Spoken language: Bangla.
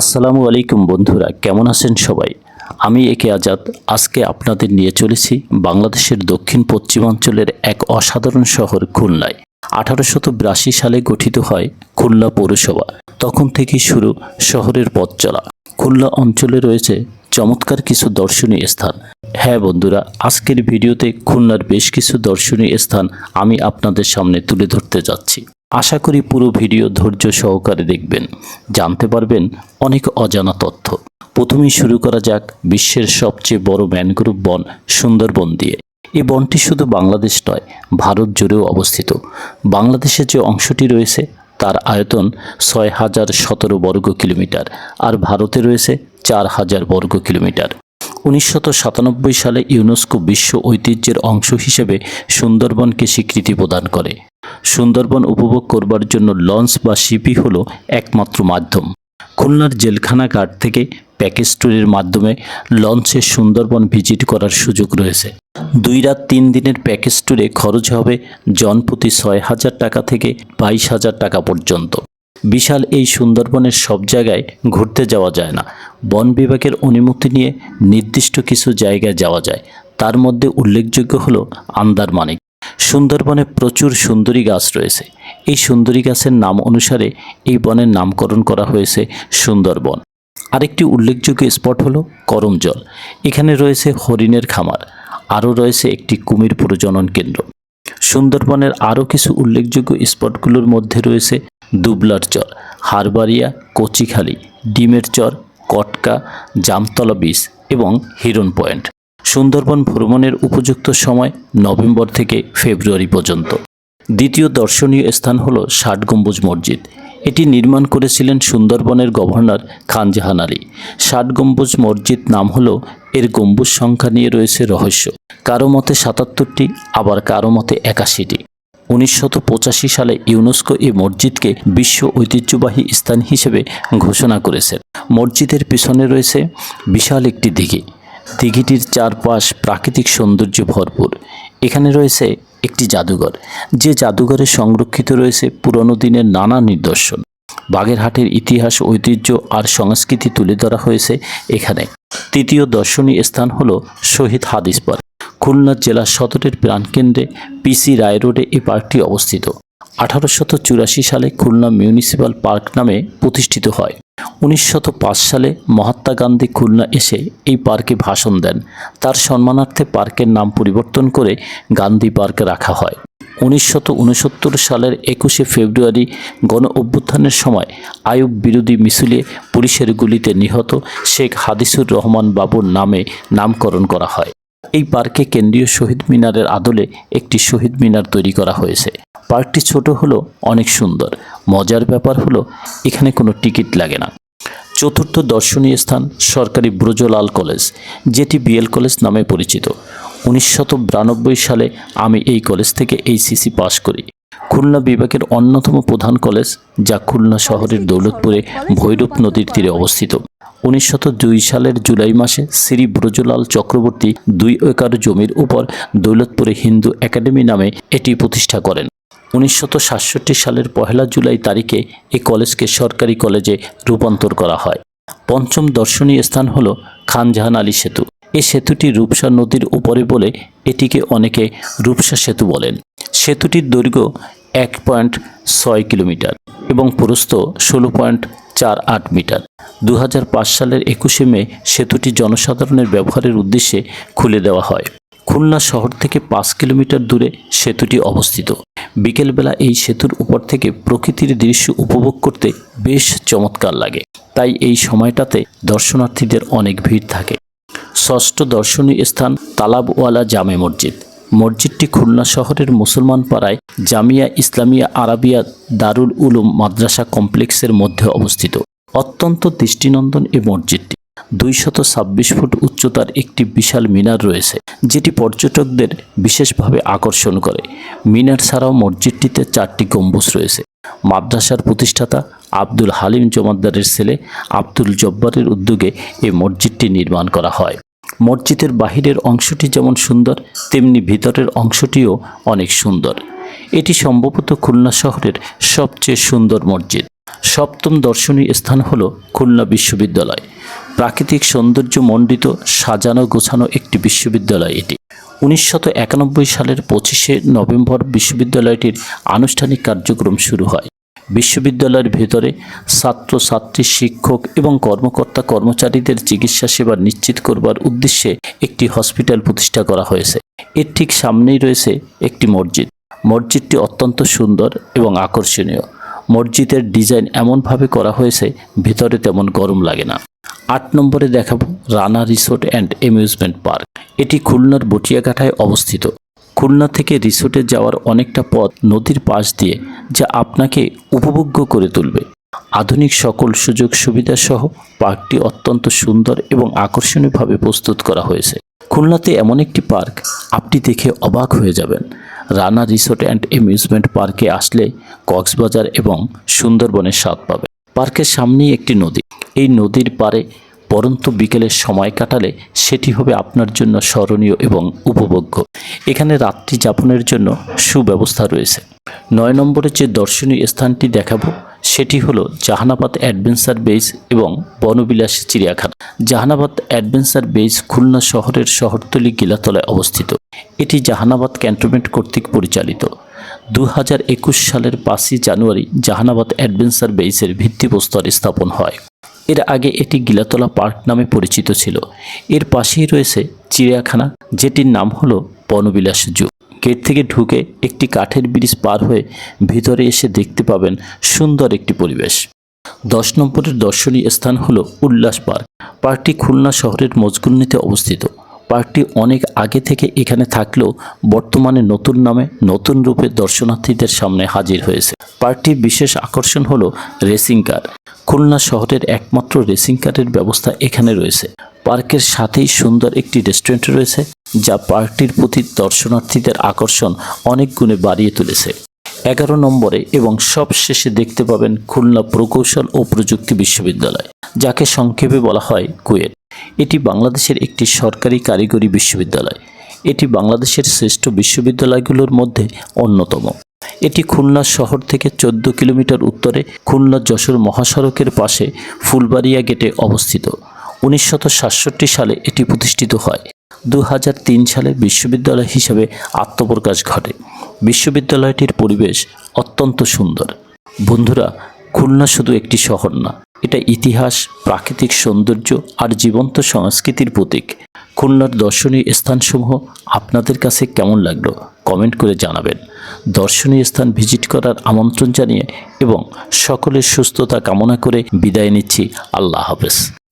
আসসালামু আলাইকুম বন্ধুরা, কেমন আছেন সবাই? আমি একে আজাদ, আজকে আপনাদের নিয়ে চলেছি বাংলাদেশের দক্ষিণ পশ্চিমাঞ্চলের এক অসাধারণ শহর খুলনায়। আঠারোশত বিরাশি সালে গঠিত হয় খুলনা পৌরসভা। তখন থেকেই শুরু শহরের পথ চলা। খুলনা অঞ্চলে রয়েছে চমৎকার কিছু দর্শনীয় স্থান। হ্যাঁ বন্ধুরা, আজকের ভিডিওতে খুলনার বেশ কিছু দর্শনীয় স্থান আমি আপনাদের সামনে তুলে ধরতে যাচ্ছি। আশা করি পুরো ভিডিও ধৈর্য সহকারে দেখবেন। জানতে পারবেন অনেক অজানা তথ্য। প্রথমেই শুরু করা যাক বিশ্বের সবচেয়ে বড় ম্যানগ্রোভ বন সুন্দরবন দিয়ে। এই বনটি শুধু বাংলাদেশ নয়, ভারত জুড়েও অবস্থিত। বাংলাদেশের যে অংশটি রয়েছে, তার আয়তন ছয় হাজার সতেরো বর্গ কিলোমিটার, আর ভারতে রয়েছে চার হাজার বর্গ কিলোমিটার। উনিশশত সালে ইউনেস্কো বিশ্ব ঐতিহ্যের অংশ হিসেবে সুন্দরবনকে স্বীকৃতি প্রদান করে। সুন্দরবন উপভোগ করবার জন্য লঞ্চ বা শিপি হলো একমাত্র মাধ্যম। খুলনার জেলখানা ঘাট থেকে প্যাকেজ ট্যুরের মাধ্যমে লঞ্চে সুন্দরবন ভিজিট করার সুযোগ রয়েছে। দুই রাত তিন দিনের প্যাকেজ ট্যুরে খরচ হবে জনপ্রতি ছয় হাজার টাকা থেকে বাইশ হাজার টাকা পর্যন্ত। বিশাল এই সুন্দরবনের সব জায়গায় ঘুরতে যাওয়া যায় না। বন বিভাগের অনুমতি নিয়ে নির্দিষ্ট কিছু জায়গায় যাওয়া যায়। তার মধ্যে উল্লেখযোগ্য হলো আন্দারমানিক। সুন্দরবনে প্রচুর সুন্দরী গাছ রয়েছে। এই সুন্দরী গাছের নাম অনুসারে এই বনের নামকরণ করা হয়েছে সুন্দরবন। আরেকটি উল্লেখযোগ্য স্পট হলো করমজল। এখানে রয়েছে হরিণের খামার। আরও রয়েছে একটি কুমির প্রজনন কেন্দ্র। সুন্দরবনের আরও কিছু উল্লেখযোগ্য স্পটগুলোর মধ্যে রয়েছে দুবলার চর হারবাড়িয়া কচিখালি, ডিমের চর, কটকা, জামতলা বিচ এবং হিরন পয়েন্ট। সুন্দরবন ভ্রমণের উপযুক্ত সময় নভেম্বর থেকে ফেব্রুয়ারি পর্যন্ত। দ্বিতীয় দর্শনীয় স্থান হল ষাট গম্বুজ মসজিদ। এটি নির্মাণ করেছিলেন সুন্দরবনের গভর্নর খানজাহান আলী। ষাট গম্বুজ মসজিদ নাম হলো, এর গম্বুজ সংখ্যা নিয়ে রয়েছে রহস্য। কারও মতে সাতাত্তরটি, আবার কারও মতে একাশিটি। উনিশশত সালে ইউনেস্কো এই মসজিদকে বিশ্ব ঐতিহ্যবাহী স্থান হিসেবে ঘোষণা করেছে। মসজিদের পিছনে রয়েছে বিশাল একটি দিঘি। দিঘিটির চারপাশ প্রাকৃতিক সৌন্দর্যে ভরপুর। এখানে রয়েছে একটি জাদুঘর। যে জাদুঘরে সংরক্ষিত রয়েছে পুরনো দিনের নানা নিদর্শন। বাগেরহাটের ইতিহাস, ঐতিহ্য আর সংস্কৃতি তুলে ধরা হয়েছে এখানে। তৃতীয় দর্শনীয় স্থান হল শহীদ হাদিস পার্ক খুলনা জেলা সদরের প্রাণকেন্দ্রে পিসি রায় রোডে এই পার্কটি অবস্থিত। আঠারোশত চুরাশি সালে খুলনা মিউনিসিপ্যাল পার্ক নামে প্রতিষ্ঠিত হয়। উনিশশত সালে মহাত্মা গান্ধী খুলনা এসে এই পার্কে ভাষণ দেন। তার সম্মানার্থে পার্কের নাম পরিবর্তন করে গান্ধী পার্ক রাখা হয়। উনিশশত সালের একুশে ফেব্রুয়ারি গণ অভ্যুত্থানের সময় আয়ুব বিরোধী মিছিলে পুলিশের গুলিতে নিহত শেখ হাদিসুর রহমান বাবুর নামে নামকরণ করা হয়। এই পার্কে কেন্দ্রীয় শহীদ মিনারের আদলে একটি শহীদ মিনার তৈরি করা হয়েছে। পার্কটি ছোট হলো অনেক সুন্দর। মজার ব্যাপার হলো, এখানে কোনো টিকিট লাগে না। চতুর্থ দর্শনীয় স্থান সরকারি ব্রজলাল কলেজ, যেটি বিএল কলেজ নামে পরিচিত। বিরানব্বই সালে আমি এই কলেজ থেকে এইচসিসি পাশ করি। খুলনা বিভাগের অন্যতম প্রধান কলেজ, যা খুলনা শহরের দৌলতপুরে ভৈরব নদীর তীরে অবস্থিত। উনিশশত সালের জুলাই মাসে শ্রী ব্রজলাল চক্রবর্তী দুই একর জমির উপর দৌলতপুরে হিন্দু একাডেমি নামে এটি প্রতিষ্ঠা করেন। উনিশশত সালের পহেলা জুলাই তারিখে এই কলেজকে সরকারি কলেজে রূপান্তর করা হয়। পঞ্চম দর্শনীয় স্থান হল খানজাহান আলী সেতু। এই সেতুটি রূপসা নদীর উপরে বলে এটিকে অনেকে রূপসা সেতু বলেন। সেতুটির দৈর্ঘ্য এক পয়েন্ট ছয় কিলোমিটার এবং প্রস্থ ষোলো পয়েন্ট চার আট মিটার। দু হাজার পাঁচ সালের একুশে মে সেতুটি জনসাধারণের ব্যবহারের উদ্দেশ্যে খুলে দেওয়া হয়। খুলনা শহর থেকে পাঁচ কিলোমিটার দূরে সেতুটি অবস্থিত। বিকেলবেলা এই সেতুর উপর থেকে প্রকৃতির দৃশ্য উপভোগ করতে বেশ চমৎকার লাগে। তাই এই সময়টাতে দর্শনার্থীদের অনেক ভিড় থাকে। ষষ্ঠ দর্শনীয় স্থান তালাবওয়ালা জামে মসজিদ। মসজিদটি খুলনা শহরের মুসলমান পাড়ায় জামিয়া ইসলামিয়া আরাবিয়া দারুল উলুম মাদ্রাসা কমপ্লেক্সের মধ্যে অবস্থিত। অত্যন্ত দৃষ্টিনন্দন এ মসজিদটি। দুইশত ছাব্বিশ ফুট উচ্চতার একটি বিশাল মিনার রয়েছে, যেটি পর্যটকদের বিশেষভাবে আকর্ষণ করে। মিনার ছাড়াও মসজিদটিতে চারটি গম্বুজ রয়েছে। মাদ্রাসার প্রতিষ্ঠাতা আব্দুল হালিম জমাদ্দারের ছেলে আব্দুল জব্বারের উদ্যোগে এই মসজিদটি নির্মাণ করা হয়। মসজিদের বাহিরের অংশটি যেমন সুন্দর, তেমনি ভিতরের অংশটিও অনেক সুন্দর। এটি সম্ভবত খুলনা শহরের সবচেয়ে সুন্দর মসজিদ। সপ্তম দর্শনীয় স্থান হল খুলনা বিশ্ববিদ্যালয়। প্রাকৃতিক সৌন্দর্য মণ্ডিত, সাজানো গোছানো একটি বিশ্ববিদ্যালয় এটি। উনিশশত সালের পঁচিশে নভেম্বর বিশ্ববিদ্যালয়টির আনুষ্ঠানিক কার্যক্রম শুরু হয়। বিশ্ববিদ্যালয়ের ভেতরে ছাত্র, ছাত্রী, শিক্ষক এবং কর্মকর্তা, কর্মচারীদের চিকিৎসা সেবা নিশ্চিত করবার উদ্দেশ্যে একটি হসপিটাল প্রতিষ্ঠা করা হয়েছে। এর ঠিক সামনেই রয়েছে একটি মসজিদ। মসজিদটি অত্যন্ত সুন্দর এবং আকর্ষণীয়। মসজিদের ডিজাইন এমনভাবে করা হয়েছে, ভিতরে তেমন গরম লাগে না। আট নম্বরে দেখাবো Rana resort and amusement park. এটি খুলনার বটিয়াঘাটায় অবস্থিত। খুলনা থেকে রিসোর্টে যাওয়ার অনেকটা পথ নদীর পাশ দিয়ে যা আপনাকে উপভোগ্য করে তুলবে। আধুনিক সকল সুযোগ সুবিধা সহ পার্কটি অত্যন্ত সুন্দর এবং আকর্ষণীয়ভাবে প্রস্তুত করা হয়েছে। খুলনাতে এমন একটি পার্ক, আপনি দেখে অবাক হয়ে যাবেন। রানা রিসোর্ট অ্যান্ড অ্যামিউজমেন্ট পার্কে আসলে কক্সবাজার এবং সুন্দরবনের স্বাদ পাবে। পার্কের সামনেই একটি নদী। এই নদীর পাড়ে পরন্ত বিকেলের সময় কাটালে সেটি হবে আপনার জন্য স্মরণীয় এবং উপভোগ্য। এখানে রাত্রি যাপনের জন্য সুব্যবস্থা রয়েছে। নয় নম্বরে যে দর্শনীয় স্থানটি দেখাবো, সেটি হলো জাহানাবাদ অ্যাডভেঞ্চার বেস এবং বনবিলাসী চিড়িয়াখানা। জাহানাবাদ অ্যাডভেঞ্চার বেস খুলনা শহরের শহরতলি গিলাতলায় অবস্থিত। এটি জাহানাবাদ ক্যান্টনমেন্ট কর্তৃক পরিচালিত। দু হাজার একুশ সালের পাঁচই জানুয়ারি জাহানাবাদ অ্যাডভেঞ্চার বেসের ভিত্তিপ্রস্তর স্থাপন হয়। এর আগে এটি গিলাতলা পার্ক নামে পরিচিত ছিল। এর পাশেই রয়েছে চিড়িয়াখানা, যেটির নাম হলো বনবিলাস জু। গেট থেকে ঢুকে একটি কাঠের ব্রিজ পার হয়ে ভিতরে এসে দেখতে পাবেন সুন্দর একটি পরিবেশ। দশ নম্বরের দর্শনীয় স্থান হলো উল্লাস পার্ক। পার্কটি খুলনা শহরের মজগুন্নিতে অবস্থিত। পার্কটি অনেক আগে থেকে এখানে থাকলেও বর্তমানে নতুন নামে নতুন রূপে দর্শনার্থীদের সামনে হাজির হয়েছে। পার্কটির বিশেষ আকর্ষণ হলো রেসিং কার। খুলনা শহরের একমাত্র রেসিং কারের ব্যবস্থা এখানে রয়েছে। পার্কের সাথেই সুন্দর একটি রেস্টুরেন্ট রয়েছে, যা পার্কটির প্রতি দর্শনার্থীদের আকর্ষণ অনেক গুণে বাড়িয়ে তুলেছে। এগারো নম্বরে এবং সব শেষে দেখতে পাবেন খুলনা প্রকৌশল ও প্রযুক্তি বিশ্ববিদ্যালয়, যাকে সংক্ষেপে বলা হয় কুয়েট। এটি বাংলাদেশের একটি সরকারি কারিগরি বিশ্ববিদ্যালয়। এটি বাংলাদেশের শ্রেষ্ঠ বিশ্ববিদ্যালয়গুলোর মধ্যে অন্যতম। এটি খুলনা শহর থেকে চোদ্দ কিলোমিটার উত্তরে খুলনা যশোর মহাসড়কের পাশে ফুলবাড়িয়া গেটে অবস্থিত। উনিশশত সালে এটি প্রতিষ্ঠিত হয়। দু হাজার তিন সালে বিশ্ববিদ্যালয় হিসেবে আত্মপ্রকাশ ঘটে। বিশ্ববিদ্যালয়টির পরিবেশ অত্যন্ত সুন্দর। বন্ধুরা, খুলনা শুধু একটি শহর না, এটা ইতিহাস, প্রাকৃতিক সৌন্দর্য আর জীবন্ত সংস্কৃতির প্রতীক। খুলনার দর্শনীয় স্থানসমূহ আপনাদের কাছে কেমন লাগল? কমেন্ট করে জানাবেন। দর্শনীয় স্থান ভিজিট করার আমন্ত্রণ জানিয়ে এবং সকলের সুস্থতা কামনা করে বিদায় নিচ্ছি। আল্লাহ হাফেজ।